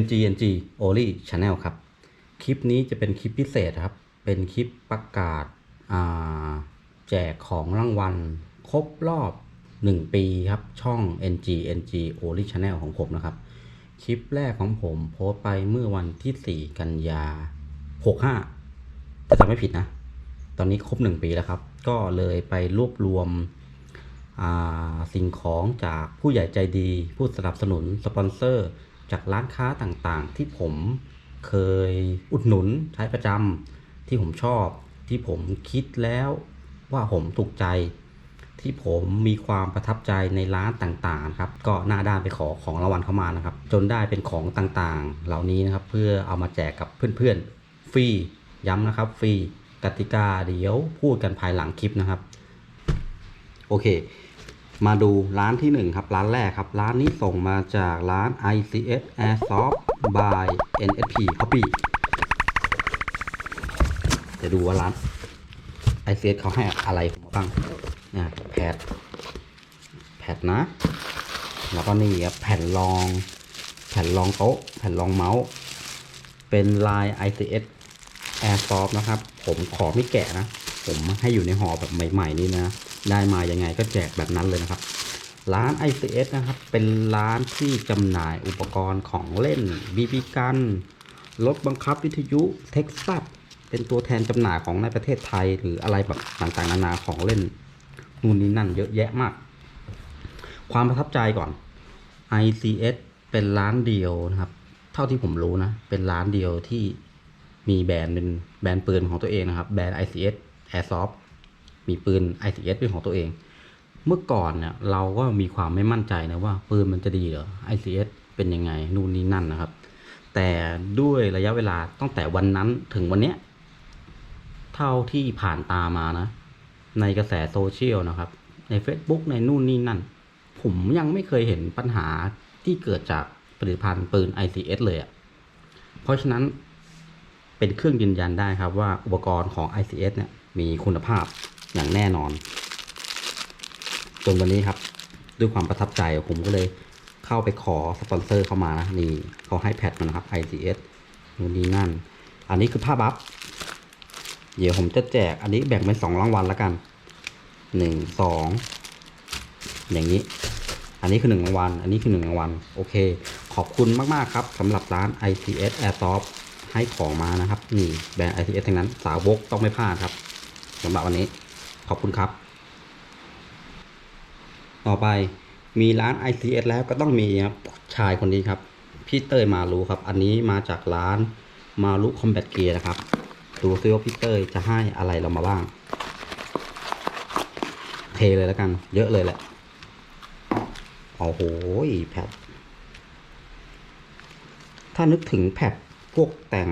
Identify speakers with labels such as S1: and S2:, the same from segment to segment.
S1: NG NG Only Channel ครับ คลิปนี้จะเป็นคลิปพิเศษครับ เป็นคลิปประกาศาแจกของรางวัล ครบรอบ 1 ปีครับ ช่อง NG NG Only Channel ของผมนะครับ คลิปแรกของผมโพสต์ไปเมื่อวันที่ 4 กันยา 65 ถ้าจำไม่ผิดนะ ตอนนี้ครบ 1 ปีแล้วครับ ก็เลยไปรวบรวมสิ่งของจากผู้ใหญ่ใจดี ผู้สนับสนุน สปอนเซอร์ จากร้านค้าต่างๆ ที่ผมเคยอุดหนุนใช้ประจำที่ผมชอบ ที่ผมคิดแล้วว่าผมถูกใจ ที่ผมมีความประทับใจในร้านต่างๆครับก็หน้าด้านไปขอของรางวัลเข้ามานะครับ จนได้เป็นของต่างๆ เหล่านี้นะครับเพื่อเอามาแจกกับเพื่อนๆฟรีย้ำนะครับฟรีกติกาเดี๋ยวพูดกันภายหลังคลิปนะครับ โอเค มาดูร้านที่หนึ่งครับ ร้านแรกครับ ร้านนี้ส่งมาจากร้าน ICS Airsoft by NSP Hobby จะดูว่าร้าน ICS เขาให้อะไรผมบ้างนี่ยแพดแพดนะ แล้วก็นี่ครับแผ่นรอง แผ่นรองโต๊ะ แผ่นรองเมาส์เป็นลาย ICS Airsoft นะครับ ผมขอไม่แกะนะ ผมให้อยู่ในห่อแบบใหม่ ๆ นี่นะ ได้มายังไงก็แจกแบบนั้นเลยนะครับ ร้าน ICS นะครับ เป็นร้านที่จำหน่ายอุปกรณ์ของเล่น BB กันรถบังคับวิทยุเท็กซัสเป็นตัวแทนจำหน่ายของในประเทศไทย หรืออะไรแบบต่างๆนานาของเล่นนู่นนี่นั่นเยอะแยะมาก ความประทับใจก่อน ICS เป็นร้านเดียวนะครับ เท่าที่ผมรู้นะ เป็นร้านเดียวที่มีแบรนด์เป็นแบรนด์ปืนของตัวเองนะครับ แบรนด์ ICS Airsoft มีปืน ICS เป็นของตัวเอง เมื่อก่อนเนี่ยเราก็มีความไม่มั่นใจนะว่าปืนมันจะดีเหรอ ICS เป็นยังไงนู่นนี่นั่นนะครับ แต่ด้วยระยะเวลาตั้งแต่วันนั้นถึงวันเนี้ยเท่าที่ผ่านตามานะ ในกระแสโซเชียลนะครับ ใน Facebook ในนู่นนี่นั่น ผมยังไม่เคยเห็นปัญหาที่เกิดจากผลิตภัณฑ์ปืน ICS เลยอะ่ะ เพราะฉะนั้นเป็นเครื่องยืนยันได้ครับว่าอุปกรณ์ของ ICS เนี่ยมีคุณภาพ อย่างแน่นอน จนวันนี้ครับ ด้วยความประทับใจผมก็เลยเข้าไปขอสปอนเซอร์เข้ามานะนี่เขาให้แพทมานะครับ ICS นู่นนี่นั่น อันนี้คือภาบัฟเดี๋ยวผมจะแจกอันนี้แบ่งเป็นสองรางวัลแล้วกันหนึ่งสองอย่างนี้ อันนี้คือหนึ่งรางวัลอันนี้คือหนึ่งรางวัลโอเค ขอบคุณมาก ๆ ครับสำหรับร้าน ICS Airsoft ให้ของมานะครับ นี่แบรนด์ ICS ทั้งนั้นสาวกต้องไม่พลาดครับสำหรับวันนี้ ขอบคุณครับ ต่อไปมีร้าน ICS แล้วก็ต้องมีครับชายคนนี้ครับ พี่เตยมารู้ครับ อันนี้มาจากร้านมารุคอมแบทเกียร์นะครับ ดูซิว่าพี่เตยจะให้อะไรเรามาบ้าง เทเลยแล้วกัน เยอะเลยแหละโอ้โหแพดถ้านึกถึงแพดพวกแต่ง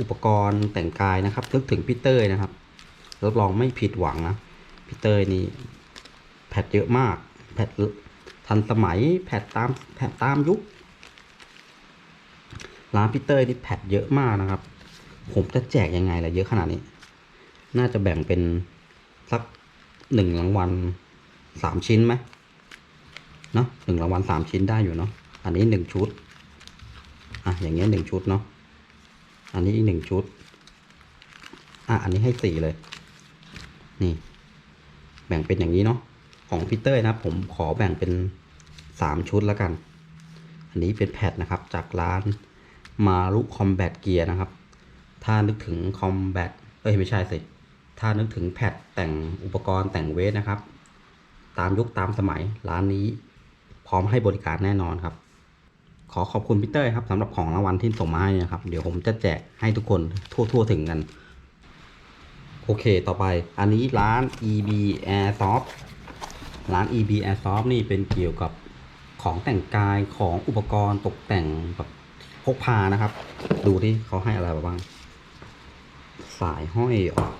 S1: อุปกรณ์แต่งกายนะครับ นึกถึงพี่เตยนะครับ รับรองไม่ผิดหวังนะพี่เตยนี่แพดเยอะมาก แพดทันสมัยแพดตามแพดตามยุคร้านพี่เตยนี่แพดเยอะมากนะครับ ผมจะแจกยังไงล่ะเยอะขนาดนี้ น่าจะแบ่งเป็นสักหนึ่งรางวัลสามชิ้นไหมเนาะหนึ่งรางวัลสามชิ้นได้อยู่เนาะอันนี้หนึ่งชุดอะอย่างเงี้ยหนึ่งชุดเนาะอันนี้อีกหนึ่งชุดอะอันนี้ให้สี่เลย นี่ แบ่งเป็นอย่างนี้เนาะของพีเตอร์นะผมขอแบ่งเป็นสามชุดแล้วกัน อันนี้เป็นแพดนะครับ จากร้านมารุคอมแบทเกียร์นะครับ ถ้านึกถึงคอมแบทเอ้ยไม่ใช่สิ ถ้านึกถึงแพดแต่งอุปกรณ์แต่งเวทนะครับ ตามยุคตามสมัยร้านนี้พร้อมให้บริการแน่นอนครับ ขอขอบคุณพีเตอร์ครับสำหรับของรางวัลที่ส่งมาให้นะครับ เดี๋ยวผมจะแจกให้ทุกคนทั่วทั่วๆถึงกัน โอเค ต่อไป อันนี้ร้าน EB Airsoft ร้าน EB Airsoft นี่เป็นเกี่ยวกับของแต่งกายของอุปกรณ์ตกแต่งแบบพกพานะครับ ดูที่เขาให้อะไรบ้าง สายห้อยออก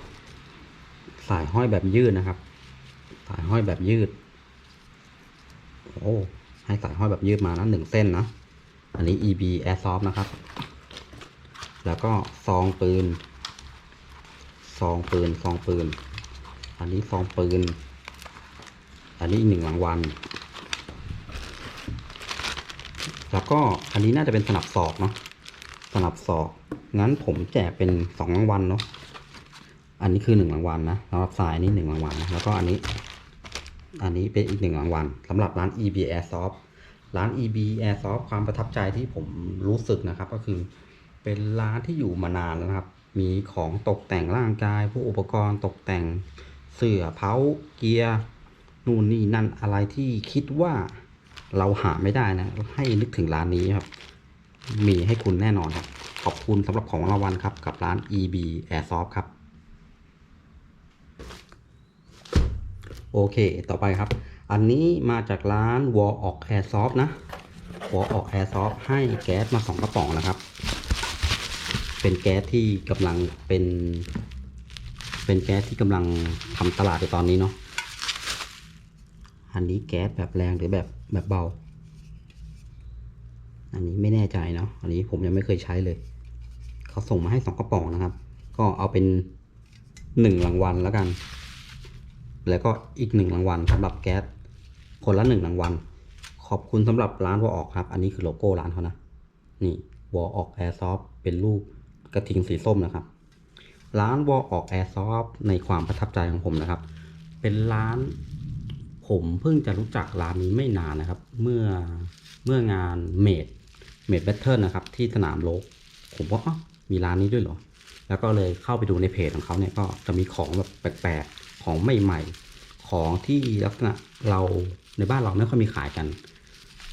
S1: สายห้อยแบบยืดนะครับ สายห้อยแบบยืด โอ้ ให้สายห้อยแบบยืดมานะหนึ่งเส้นนะ อันนี้ EB Airsoft นะครับ แล้วก็ซองปืน ซองปืนซองปืน อันนี้ซองปืน อันนี้หนึ่งรางวัล แล้วก็อันนี้น่าจะเป็นสนับศอกเนาะ สนับศอก งั้นผมแจกเป็นสองรางวัลเนาะ อันนี้คือหนึ่งรางวัลนะสำหรับสายนี่หนึ่งรางวัลนแล้วก็อันนี้ อันนี้เป็นอีกหนึ่งรางวัลสำหรับร้าน EB Airsoft ร้าน EB Airsoft ความประทับใจที่ผมรู้สึกนะครับ ก็คือเป็นร้านที่อยู่มานานแล้วนะครับ มีของตกแต่งร่างกายพวกอุปกรณ์ตกแต่งเสื้อเผาเกียร์นู่นนี่นั่นอะไรที่คิดว่าเราหาไม่ได้นะ ให้นึกถึงร้านนี้ครับ มีให้คุณแน่นอนครับ ขอบคุณสำหรับของรางวัลครับ กับร้าน EB Airsoft ครับ โอเค ต่อไปครับ อันนี้มาจากร้าน Wall of Airsoft นะ Wall of Airsoft ให้แก๊สมาสองกระป๋องนะครับ เป็นแก๊สที่กำลังเป็น เป็นแก๊สที่กำลังทำตลาดในตอนนี้เนาะอันนี้แก๊สแบบแรงหรือแบบแบบเบา อันนี้ไม่แน่ใจเนาะอันนี้ผมยังไม่เคยใช้เลย เขาส่งมาให้สองกระป๋องนะครับ ก็เอาเป็นหนึ่งรางวัลแล้วกัน แล้วก็อีกหนึ่งรางวัลสำหรับแก๊สคนละหนึ่งรางวัล ขอบคุณสำหรับร้านวอออกครับ อันนี้คือโลโก้ร้านเขานะ นี่วอออกแอร์ซอฟเป็นรูป กระทิงสีส้มนะครับ ร้านวอออกแอร์ซอฟในความประทับใจของผมนะครับ เป็นร้าน ผมเพิ่งจะรู้จักร้านนี้ไม่นานนะครับ เมื่อเมื่องานเมดเมดแบทเทิลนะครับ ที่สนามโลก ผมว่ามีร้านนี้ด้วยเหรอ แล้วก็เลยเข้าไปดูในเพจของเขาเนี่ยก็จะมีของแบบแปลกๆ ของใหม่ๆ ของที่ลักษณะเราในบ้านเราไม่ค่อยมีขายกัน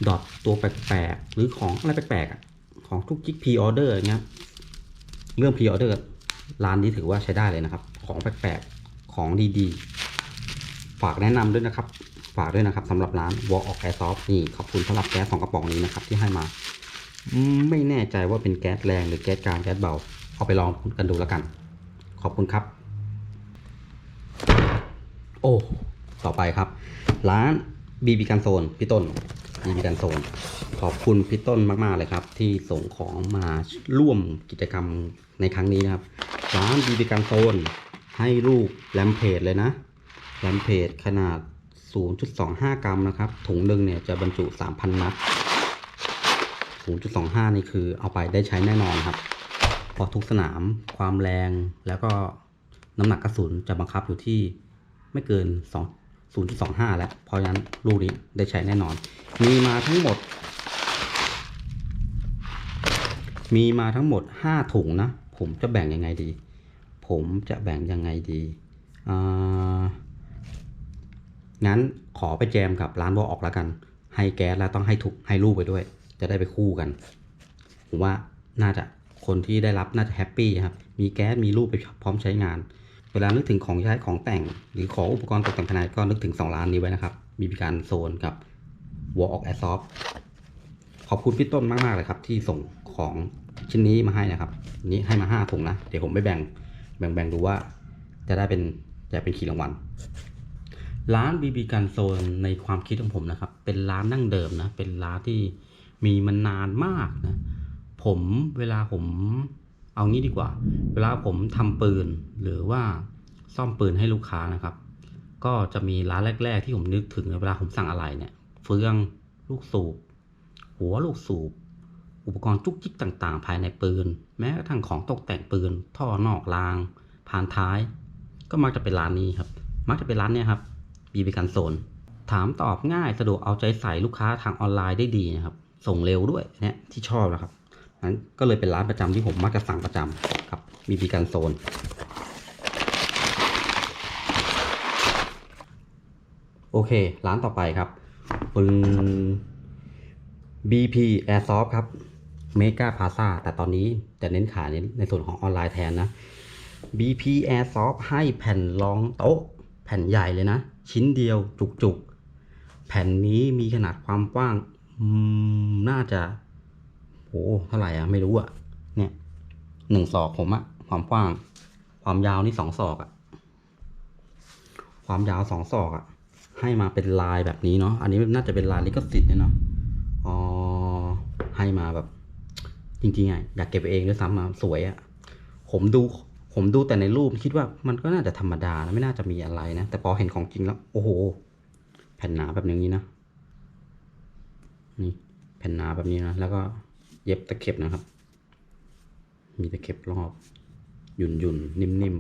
S1: ดอทตัวแปลกๆ หรือของอะไรแปลกๆ ของทุกจิกพีออเดอร์เงี้ย เรื่องพีออเดอร์ร้านนี้ถือว่าใช้ได้เลยนะครับ ของแปลกๆ ของดีๆ ฝากแนะนำด้วยนะครับ ฝากด้วยนะครับสำหรับร้าน Wall of Airsoft นี่ขอบคุณสำหรับแก๊สสองกระป๋องนี้นะครับที่ให้มา ไม่แน่ใจว่าเป็นแก๊สแรงหรือแก๊สกลางแก๊สเบา เอาไปลองกันดูแล้วกัน ขอบคุณครับ โอ้ ต่อไปครับ ร้านบีบีกันโซนพี่ต้น บีบีกันโซนขอบคุณพี่ต้นมากๆเลยครับ ที่ส่งของมาร่วมกิจกรรมในครั้งนี้นะครับร้านบีบีกันโซนให้ลูกแรมเพจเลยนะแรมเพจขนาด 0.25 กรัมนะครับ ถุงหนึ่งเนี่ยจะบรรจุ 3,000 นัด 0.25 นี่คือเอาไปได้ใช้แน่นอนครับเพอทุกสนามความแรงแล้วก็น้ำหนักกระสุนจะบังคับอยู่ที่ไม่เกิน 2 0.25 แล้ว เพราะฉะนั้นลูกนี้ได้ใช้แน่นอน มีมาทั้งหมด มีมาทั้งหมด 5 ถุงนะ ผมจะแบ่งยังไงดี ผมจะแบ่งยังไงดีงั้นขอไปแจมกับร้านวอออกแล้วกัน ให้แก๊สแล้วต้องให้ถุกให้ลูกไปด้วย จะได้ไปคู่กัน ผมว่าน่าจะคนที่ได้รับน่าจะแฮปปี้ครับ มีแก๊สมีรูปไปพร้อมใช้งาน เวลานึกถึงของใช้ของแต่ง หรือของอุปกรณ์ตกแต่งภายในก็นึกถึง 2 ร้านนี้ไว้นะครับ มีพิการโซนกับ Wall of Airsoft ขอบคุณพี่ต้นมากๆเลยครับ ที่ส่งของชิ้นนี้มาให้นะครับ นี้ให้มา5ถุงนะ เดี๋ยวผมไปแบ่งแบ่งแบ่งดูว่า จะได้เป็นจะเป็นขีดรางวัลร้านบีบีกันโซนในความคิดของผมนะครับ เป็นร้านนั่งเดิมนะ เป็นร้านที่มีมานานมากนะ ผมเวลาผม เอางี้ดีกว่า เวลาผมทำปืนหรือว่าซ่อมปืนให้ลูกค้านะครับ ก็จะมีร้านแรก ๆ ที่ผมนึกถึงเวลาผมสั่งอะไรเนี่ย เฟืองลูกสูบ หัวลูกสูบ อุปกรณ์จุกจิกต่างๆ ภายในปืน แม้กระทั่งของตกแต่งปืน ท่อนอกรางพานท้าย ก็มักจะเป็นร้านนี้ครับ มักจะเป็นร้านเนี้ยครับบีบีกันโซนถามตอบง่ายสะดวกเอาใจใส่ลูกค้าทางออนไลน์ได้ดีนะครับ ส่งเร็วด้วยเนี่ยที่ชอบนะครับ นั้นก็เลยเป็นร้านประจำที่ผมมักจะสั่งประจำครับบีบีกันโซน โอเค ร้านต่อไปครับปืน BP Airsoft ครับ Mega Plaza แต่ตอนนี้จะเน้นขายในในส่วนของออนไลน์แทนนะ BP Airsoft ให้แผ่นรองโต๊ะ แผ่นใหญ่เลยนะ ชิ้นเดียวจุกๆ แผ่นนี้มีขนาดความกว้างน่าจะ เท่าไหร่อะไม่รู้อะ เนี่ยหนึ่งศอกผมอะความกว้าง ความยาวนี่สองศอกอะความยาวสองศอกอะให้มาเป็นลายแบบนี้เนาะอันนี้น่าจะเป็นลายลิขสิทธิ์เนาะอ๋อให้มาแบบ จริงๆอะอยากเก็บเองด้วยซ้ำมาสวยอะผมดูผมดูแต่ในรูปคิดว่ามันก็น่าจะธรรมดานะไม่น่าจะมีอะไรนะ แต่พอเห็นของจริงแล้ว โอ้โห แผ่นหนาแบบนี้นะ นี่ แผ่นหนาแบบนี้นะ แล้วก็ เย็บตะเข็บนะครับ มีตะเข็บรอบ หยุ่นหยุ่นๆนิ่ม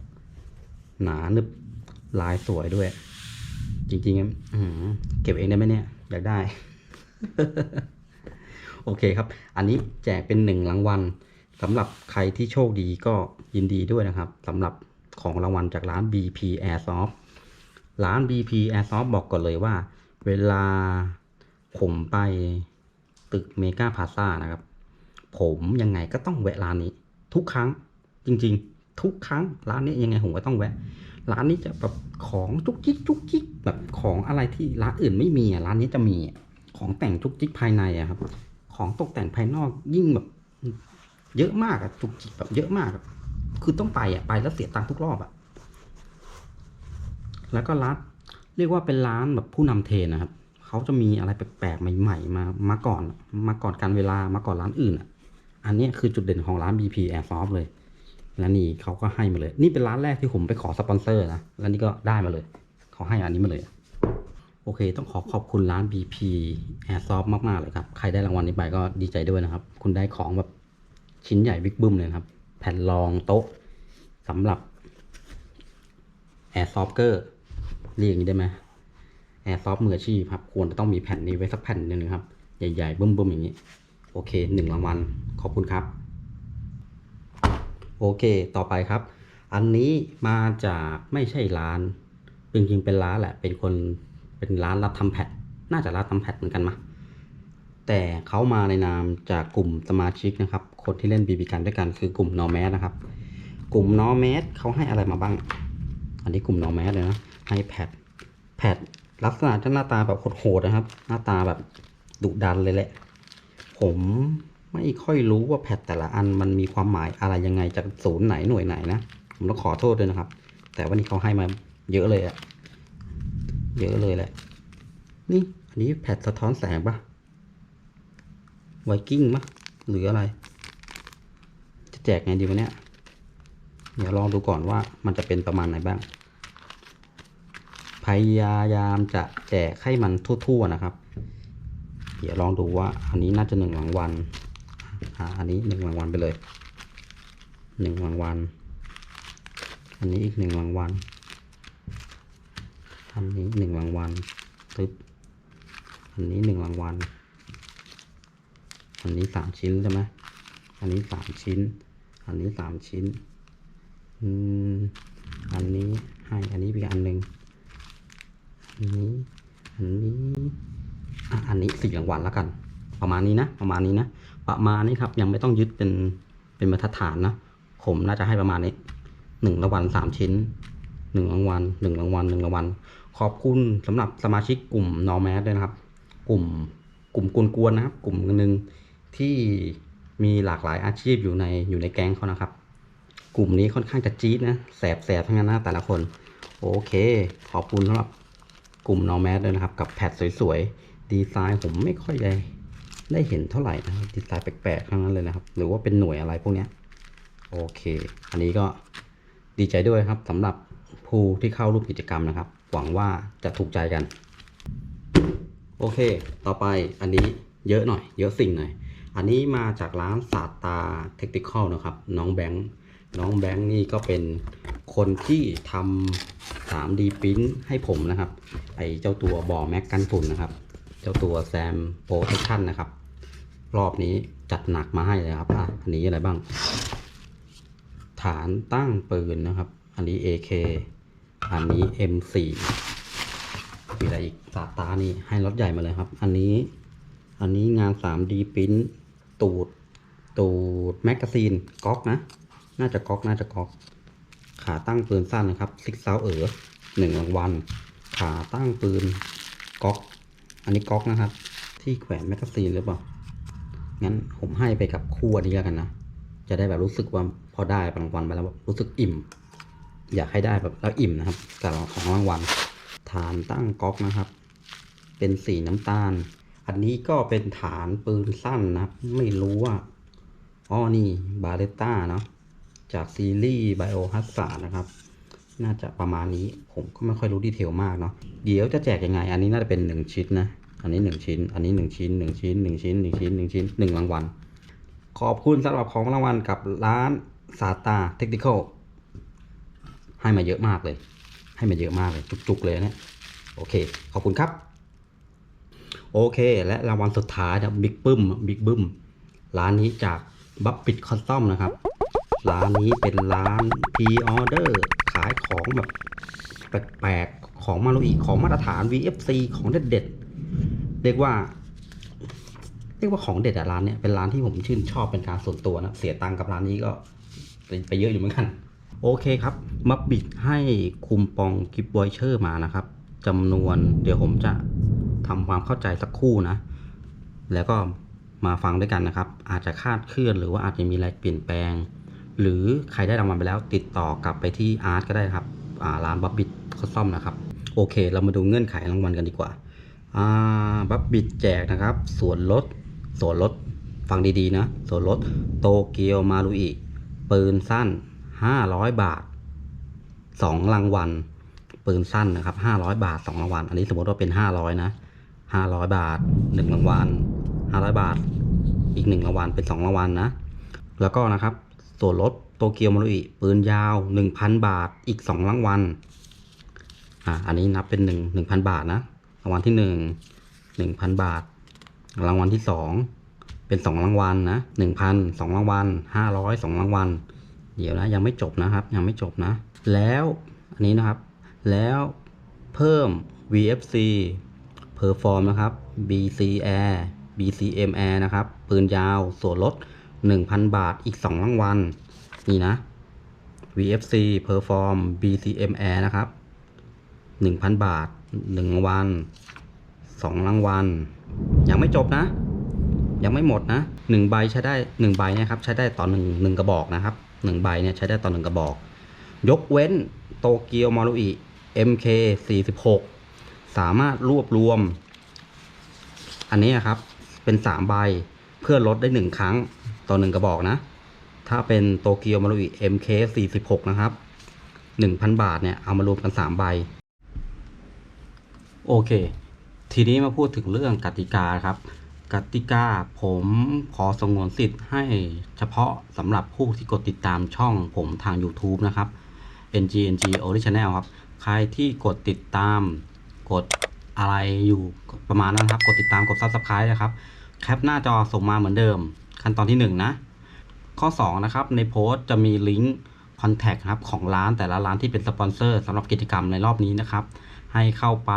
S1: ๆหนานึบลายสวยด้วย จริงๆอะอื้อหือเก็บเองได้ไหมเนี่ย อยากได้ โอเคครับ อันนี้แจกเป็นหนึ่งรางวัลสำหรับใครที่โชคดีก็ยินดีด้วยนะครับสำหรับของรางวัลจากร้าน BP Airsoft ร้าน BP Airsoft บอกก่อนเลยว่า เวลาผมไป ตึกเมกาพาซานะครับ ผมยังไงก็ต้องแวะร้านนี้ ทุกครั้งจริงๆ ทุกครั้งร้านนี้ยังไงผมก็ต้องแวะ ร้านนี้จะแบบของจุกจิกจุกจิกแบบของอะไรที่ร้านอื่นไม่มีอะร้านนี้จะมีของแต่งจุกจิกภายในอะครับ ของตกแต่งภายนอกยิ่งแบบ เยอะมากอะจุกจิกแบบเยอะมากคือต้องไปอะไปแล้วเสียตังค์ทุกรอบอะแล้วก็ร้านเรียกว่าเป็นร้านแบบผู้นำเทรนนะครับ เขาจะมีอะไรแปลกๆใหม่ ๆ มามาก่อนมาก่อนการเวลามาก่อนร้านอื่นอะ อันนี้คือจุดเด่นของร้าน BP Airsoft เลย แล้วนี่เขาก็ให้มาเลย นี่เป็นร้านแรกที่ผมไปขอสปอนเซอร์นะแล้วนี่ก็ได้มาเลยเขาให้อันนี้มาเลย โอเค ต้องขอขอบคุณร้าน BP Airsoft มากๆเลยครับ ใครได้รางวัลนี้ไปก็ดีใจด้วยนะครับ คุณได้ของแบบชิ้นใหญ่บิ๊กบึ้มเลยครับ แผ่นรองโต๊ะสำหรับ Airsoft เกอร์เรียกอย่างนี้ได้ไหม Airsoft มืออาชีพครับ ควรจะต้องมีแผ่นนี้ไว้สักแผ่นหนึ่งครับ ใหญ่ๆบึ้มๆอย่างนี้ โอเคหนึ่งรางวัล ขอบคุณครับ โอเค ต่อไปครับ อันนี้มาจากไม่ใช่ร้าน จริงๆเป็นร้านแหละ เป็นคน เป็นร้านรับทำแพทน่าจะรับทำแพทเหมือนกันมะแต่เขามาในนามจากกลุ่มสมาชิกนะครับ คนที่เล่นบีบีกันด้วยกันคือกลุ่มนอแมสนะครับ กลุ่มนอแมสเขาให้อะไรมาบ้าง อันนี้กลุ่มนอแมสเลยนะ ให้แพทแพท ลักษณะจะหน้าตาแบบโหดๆนะครับ หน้าตาแบบดุดันเลยแหละ ผมไม่ค่อยรู้ว่าแพทแต่ละอันมันมีความหมายอะไรยังไงจากศูนย์ไหนหน่วยไหนนะ ผมต้องขอโทษด้วยนะครับ แต่วันนี้เขาให้มาเยอะเลยอะเยอะเลยแหละ นี่ อันนี้แพทสะท้อนแสงปะไวกิ้งปะหรืออะไร จะแจกไงดีวะเนี่ย เดี๋ยวลองดูก่อนว่ามันจะเป็นประมาณไหนบ้าง พยายามจะแจกให้มันทั่วๆนะครับ เดี๋ยวลองดูว่าอันนี้น่าจะหนึ่งรางวัลอันนี้หนึ่งรางวัลไปเลยหนึ่งรางวัลอันนี้อีกหนึ่งรางวัลอันนี้หนึ่งรางวัลตึ๊บอันนี้หนึ่งรางวัลอันนี้สามชิ้นใช่ไหมอันนี้สามชิ้น อันนี้สามชิ้นอืมอันนี้ให้ อันนี้เป็นอันหนึ่ง อันนี้อันนี้อันนี้สี่รางวัลแล้วกัน ประมาณนี้นะ ประมาณนี้นะ ประมาณนี้ครับ ยังไม่ต้องยึดเป็นเป็นมาตรฐานนะผมน่าจะให้ประมาณนี้หนึ่งรางวัลสามชิ้นหนึ่งรางวัลหนึ่งรางวัลหนึ่งรางวัลขอบคุณสำหรับสมาชิกกลุ่มนอแมสด้วยนะครับ กลุ่มกลุ่มกวนๆนะครับ กลุ่มหนึ่งที่มีหลากหลายอาชีพอยู่ในอยู่ในแก๊งเขานะครับ กลุ่มนี้ค่อนข้างจะจี๊ดนะแสบแสบทั้งนั้นนะแต่ละคน โอเค ขอบคุณสำหรับ กลุ่มนอแมสด้วยนะครับ กับแพทสวยๆ ดีไซน์ผมไม่ค่อยได้ได้เห็นเท่าไหร่นะครับดีไซน์แปลกๆทั้งนั้นเลยนะครับ หรือว่าเป็นหน่วยอะไรพวกนี้โอเค อันนี้ก็ดีใจด้วยครับสำหรับผู้ที่เข้าร่วมกิจกรรมนะครับ หวังว่าจะถูกใจกัน โอเค ต่อไปอันนี้เยอะหน่อย เยอะสิ่งหน่อย อันนี้มาจากร้านศาสตาเทคนิคอลนะครับ น้องแบงค์น้องแบงค์นี่ก็เป็นคนที่ทำ 3D ปริ้นให้ผมนะครับ ไอเจ้าตัวบ่อแม็กกันฝุ่นนะครับ เจ้าตัวแซมโปรเทคชั่นนะครับ รอบนี้จัดหนักมาให้เลยครับอะอันนี้อะไรบ้าง ฐานตั้งปืนนะครับ อันนี้ AK อันนี้ M4 มีอะไรอีกสาตานี่ให้รถใหญ่มาเลยครับ อันนี้ อันนี้งาน 3D ปริ้นตูด ตูดแมกกาซีนก๊อกนะ น่าจะก๊อกน่าจะก๊อก ขาตั้งปืนสั้นนะครับซิกซาเอ๋อหนึ่งรางวัล ขาตั้งปืนก๊อกอันนี้ก๊อกนะครับ ที่แขวนแมกกาซีนหรือเปล่า งั้นผมให้ไปกับคู่อันนี้แล้วกันนะ จะได้แบบรู้สึกว่าพอได้รางวัลไปแล้วรู้สึกอิ่ม อยากให้ได้แบบแล้วอิ่มนะครับกับของรางวัลฐานตั้งก๊อกนะครับ เป็นสีน้ำตาล อันนี้ก็เป็นฐานปืนสั้นนะครับ ไม่รู้ว่าอ๋อนี่บาเลต้าเนาะ จากซีรีส์ Biohazard นะครับ น่าจะประมาณนี้ผมก็ไม่ค่อยรู้ดีเทลมากเนาะเดี๋ยวจะแจกยังไง อันนี้น่าจะเป็นหนึ่งชิ้นนะ อันนี้หนึ่งชิ้น อันนี้หนึ่งชิ้นหนึ่งชิ้นหนึ่งชิ้นหนึ่งชิ้นหนึ่งชิ้นหนึ่งรางวัลขอบคุณสำหรับของรางวัลกับร้านซาตาเทคนิคอลให้มาเยอะมากเลย ให้มาเยอะมากเลย จุกๆเลยเนี่ยโอเค ขอบคุณครับ โอเค และรางวัลสุดท้ายนะบิ๊กบึ้มบิ๊กบึ้มร้านนี้จากบัฟฟิตคอสตอมนะครับ ร้านนี้เป็นร้านพ r ออเดอร์ขายของแบบแปลกๆของมาลุอีของมาตรฐาน VFC ของเด็ดๆเรียกว่า เรียกว่าของเด็ดอะร้านเนี้ยเป็นร้านที่ผมชื่นชอบเป็นการส่วนตัวนะเสียตังค์กับร้านนี้ก็ไปเยอะอยู่เหมือนกัน โอเคครับมับบิดให้คุมปองกิฟต์วอยเชอร์มานะครับจำนวนเดี๋ยวผมจะทำความเข้าใจสักครู่นะ แล้วก็มาฟังด้วยกันนะครับ อาจจะคาดเคลื่อนหรือว่าอาจจะมีอะไรเปลี่ยนแปลง หรือใครได้รางวัลไปแล้วติดต่อกลับไปที่อาร์ตก็ได้ครับร้านบับบิดเขาซ่อมนะครับ โอเค เรามาดูเงื่อนไขรางวัลกันดีกว่าบับบิดแจกนะครับ ส่วนลด ส่วนลด ฟังดีๆนะ ส่วนลดโตเกียวมารุอิปืนสั้น 500 บาท 2 รางวัล ปืนสั้นนะครับ 500 บาท 2 รางวัล อันนี้สมมติว่าเป็น 500 นะ 500 บาท 1 รางวัล 500 บาท อีก 1 รางวัล เป็น 2 รางวัลนะ แล้วก็นะครับ ส่วนลดโตเกียวมารุอิปืนยาว 1,000 บาทอีก 2 รางวัลอ่าอันนี้นับเป็น1 1,000 บาทนะ รางวัลที่ 1 1,000 บาท รางวัลที่ 2 เป็น 2 รางวัลนะ1,000 2 รางวัล500 2 รางวัลเดี๋ยวนะยังไม่จบนะครับยังไม่จบนะ แล้วอันนี้นะครับ แล้วเพิ่ม VFC Perform นะครับ BC Air BCM Air นะครับ ปืนยาวส่วนลด 1,000 บาทอีก 2 รางวัล นี่นะ VFC Perform BCM Air นะครับ 1,000 บาท 1 รางวัล 2 รางวัล ยังไม่จบนะ ยังไม่หมดนะหนึ่งใบใช้ได้หนึ่งใบเนี่ยครับใช้ได้ต่อหนึ่งหนึ่งกระบอกนะครับหนึ่งใบเนี่ยใช้ได้ต่อหนึ่งกระบอก ยกเว้นโตเกียวมารุอิ MK 46สามารถรวบรวม อันนี้นะครับเป็นสามใบ เพื่อลดได้หนึ่งครั้งต่อหนึ่งกระบอกนะ ถ้าเป็นโตเกียวมารุอิ MK 46นะครับหนึ่งพันบาทเนี่ยเอามารวมกันสามใบ โอเค ทีนี้มาพูดถึงเรื่องกติกาครับ กติกาผมขอสงวนสิทธิ์ให้เฉพาะสำหรับผู้ที่กดติดตามช่องผมทาง YouTube นะครับ NGNG Original ครับ ใครที่กดติดตามกดอะไรอยู่ประมาณนั้นครับ กดติดตามกด Subscribe นะครับ แคปหน้าจอส่งมาเหมือนเดิม ขั้นตอนที่ 1 นะ ข้อ 2 นะครับ ในโพสต์จะมีลิงก์คอนแทคครับของร้านแต่ละร้านที่เป็นสปอนเซอร์สำหรับกิจกรรมในรอบนี้นะครับ ให้เข้าไป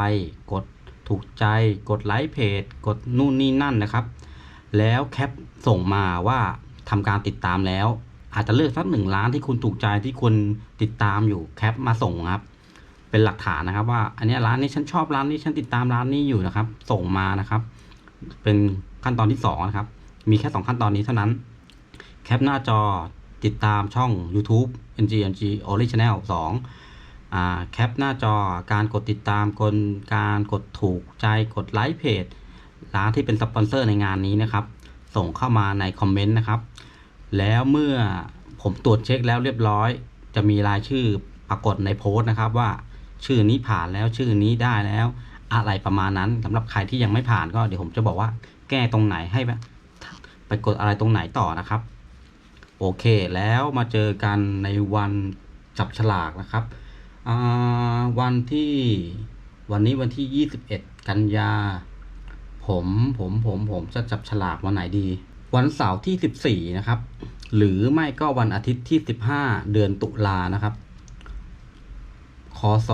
S1: กดถูกใจ กดไลค์เพจ กดนู่นนี่นั่นนะครับ แล้วแคปส่งมาว่าทำการติดตามแล้ว อาจจะเลือกสักหนึ่งร้านที่คุณถูกใจที่คุณติดตามอยู่แคปมาส่งครับ เป็นหลักฐานนะครับว่า อันนี้ร้านนี้ฉันชอบร้านนี้ฉันติดตามร้านนี้อยู่นะครับ ส่งมานะครับ เป็น ขั้นตอนที่สองนะครับ มีแค่สองขั้นตอนนี้เท่านั้น แคปหน้าจอติดตามช่อง YouTube NGNG Original 2อ่าแคปหน้าจอการกดติดตามกดการกดถูกใจกดไลค์เพจร้านที่เป็นสปอนเซอร์ในงานนี้นะครับ ส่งเข้ามาในคอมเมนต์นะครับ แล้วเมื่อผมตรวจเช็คแล้วเรียบร้อย จะมีรายชื่อปรากฏในโพสต์นะครับว่าชื่อนี้ผ่านแล้วชื่อนี้ได้แล้วอะไรประมาณนั้นสำหรับใครที่ยังไม่ผ่านก็เดี๋ยวผมจะบอกว่า แก้ตรงไหนให้ไปกดอะไรตรงไหนต่อนะครับ โอเคแล้วมาเจอกันในวันจับฉลากนะครับวันที่วันนี้วันที่ 21 กันยา ผมผมผมผมจะจับฉลากวันไหนดี วันเสาร์ที่ 14 นะครับ หรือไม่ก็วันอาทิตย์ที่ 15 เดือนตุลานะครับคศ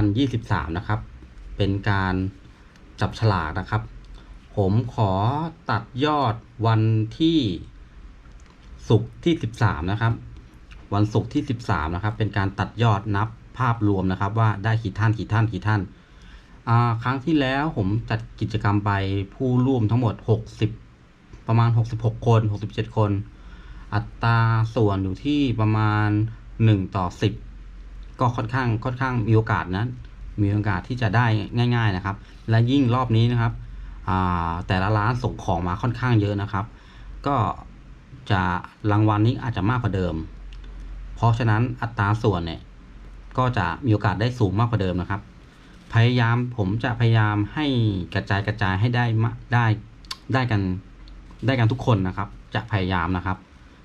S1: 2023 นะครับ เป็นการจับฉลากนะครับ ผมขอตัดยอดวันที่ศุกร์ที่ 13 นะครับ วันศุกร์ที่ 13 นะครับ เป็นการตัดยอดนับภาพรวมนะครับ ว่าได้กี่ท่านกี่ท่านกี่ท่านครั้งที่แล้วผมจัดกิจกรรมไปผู้ร่วมทั้งหมด 60 ประมาณ 66 คน 67 คน อัตราส่วนอยู่ที่ประมาณ 1 ต่อ 10 ก็ค่อนข้างค่อนข้างมีโอกาสนะมีโอกาสที่จะได้ง่าย ๆนะครับ และยิ่งรอบนี้นะครับ แต่ละร้านส่งของมาค่อนข้างเยอะนะครับ ก็จะรางวัลนี้อาจจะมากกว่าเดิม เพราะฉะนั้นอัตราส่วนเนี่ยก็จะมีโอกาสได้สูงมากกว่าเดิมนะครับ พยายามผมจะพยายามให้กระจายกระจายให้ได้ได้ได้กันได้กันทุกคนนะครับ จะพยายามนะครับ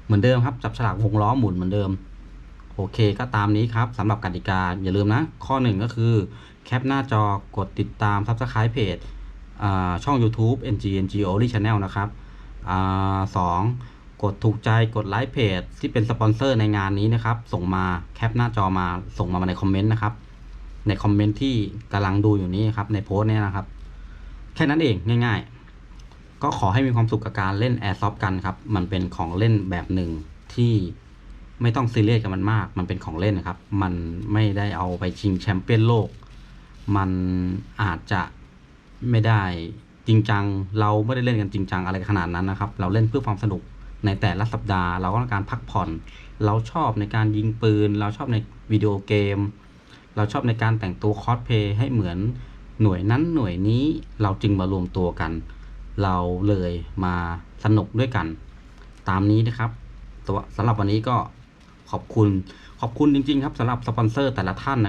S1: เหมือนเดิมครับจับฉลากวงล้อหมุนเหมือนเดิม โอเคก็ตามนี้ครับสำหรับกติกาอย่าลืมนะ ข้อหนึ่งก็คือแคปหน้าจอกดติดตาม Subscribe เพจ ช่อง YouTube NGNG Only Channel นะครับอสองกดถูกใจกดไลค์เพจที่เป็นสปอนเซอร์ในงานนี้นะครับ ส่งมาแคปหน้าจอมาส่งมาในคอมเมนต์นะครับ ในคอมเมนต์ที่กำลังดูอยู่นี้ครับในโพสต์นี้นะครับ แค่นั้นเองง่าย ๆ ก็ขอให้มีความสุขกับการเล่น Airsoft กันครับ มันเป็นของเล่นแบบหนึ่งที่ไม่ต้องซีเรียสกับมันมาก มันเป็นของเล่นนะครับ มันไม่ได้เอาไปชิงแชมเปี้ยนโลก มันอาจจะ ไม่ได้จริงจัง เราไม่ได้เล่นกันจริงจังอะไรขนาดนั้นนะครับ เราเล่นเพื่อความสนุกในแต่ละสัปดาห์ เราก็ต้องการพักผ่อน เราชอบในการยิงปืน เราชอบในวิดีโอเกม เราชอบในการแต่งตัวคอสเพย์ให้เหมือนหน่วยนั้นหน่วยนี้เราจึงมารวมตัวกัน เราเลยมาสนุกด้วยกัน ตามนี้นะครับตัวสำหรับวันนี้ก็ขอบคุณขอบคุณจริง ๆ ครับสำหรับสปอนเซอร์แต่ละท่านนะครับ